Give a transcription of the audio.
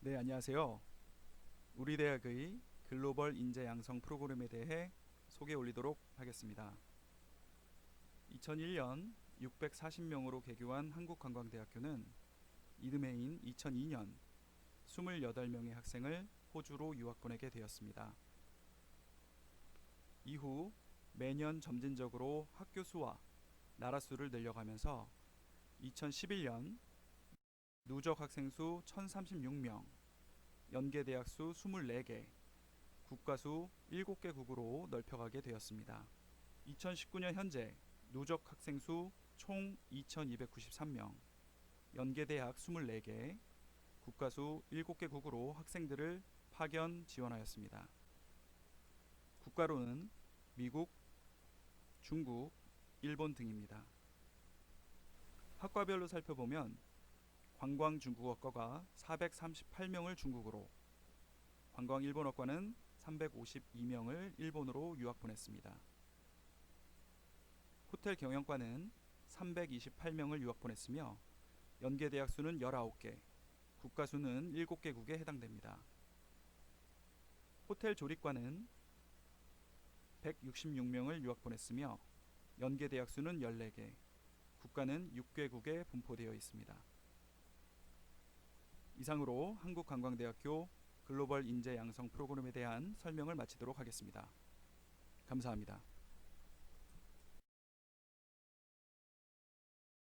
네, 안녕하세요. 우리 대학의 글로벌 인재 양성 프로그램에 대해 소개 올리도록 하겠습니다. 2001년 640명으로 개교한 한국관광대학교는 이듬해인 2002년 28명의 학생을 호주로 유학 보내게 되었습니다. 이후 매년 점진적으로 학교 수와 나라 수를 늘려가면서 2011년 누적 학생 수 1036명, 연계 대학 수 24개, 국가 수 7개 국으로 넓혀가게 되었습니다. 2019년 현재 누적 학생 수 총 2293명, 연계 대학 24개, 국가 수 7개 국으로 학생들을 파견 지원하였습니다. 국가로는 미국, 중국, 일본 등입니다. 학과별로 살펴보면 관광 중국어과가 438명을 중국으로, 관광 일본어과는 352명을 일본으로 유학 보냈습니다. 호텔 경영과는 328명을 유학 보냈으며 연계 대학 수는 19개, 국가 수는 7개국에 해당됩니다. 호텔 조리과는 166명을 유학 보냈으며 연계 대학 수는 14개, 국가는 6개국에 분포되어 있습니다. 이상으로 한국관광대학교 글로벌 인재 양성 프로그램에 대한 설명을 마치도록 하겠습니다. 감사합니다.